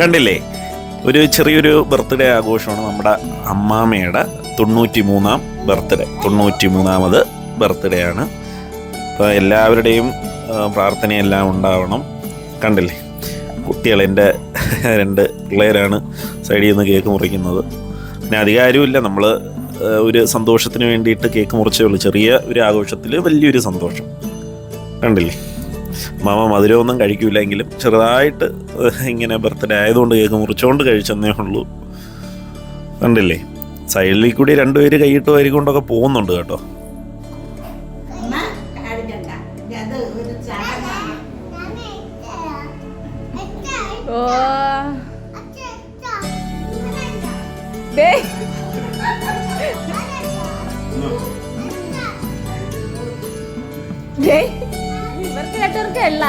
കണ്ടില്ലേ? ഒരു ചെറിയൊരു ബർത്ത്ഡേ ആഘോഷമാണ് നമ്മുടെ അമ്മാമ്മയുടെ തൊണ്ണൂറ്റി മൂന്നാം ബർത്ത്ഡേ. തൊണ്ണൂറ്റി മൂന്നാമത് ബർത്ത്ഡേ ആണ് അപ്പോൾ എല്ലാവരുടെയും പ്രാർത്ഥനയെല്ലാം ഉണ്ടാവണം. കണ്ടില്ലേ? കുട്ടികൾ എന്റെ രണ്ട് പിള്ളേരാണ് സൈഡിൽ നിന്ന് കേക്ക് മുറിക്കുന്നത്. പിന്നെ അധികാരമില്ല നമ്മൾ ഒരു സന്തോഷത്തിന് വേണ്ടിയിട്ട് കേക്ക് മുറിച്ചേ ഉള്ളൂ. ചെറിയ ഒരു ആഘോഷത്തിൽ വലിയൊരു സന്തോഷം. കണ്ടില്ലേ? മാമ മധുരമൊന്നും കഴിക്കൂലെങ്കിലും ചെറുതായിട്ട് ഇങ്ങനെ ബർത്ത്ഡേ ആയതുകൊണ്ട് കേക്ക് മുറിച്ചുകൊണ്ട് കഴിച്ചെന്നേ ഉള്ളൂ. കണ്ടില്ലേ? സൈഡിൽ കൂടി രണ്ടുപേര് കൈയിട്ട് വരികൊണ്ടൊക്കെ പോകുന്നുണ്ട് കേട്ടോ. ഓ. ദേ. ദേ, ഇവർക്ക് രണ്ടുപേർക്ക് അല്ല.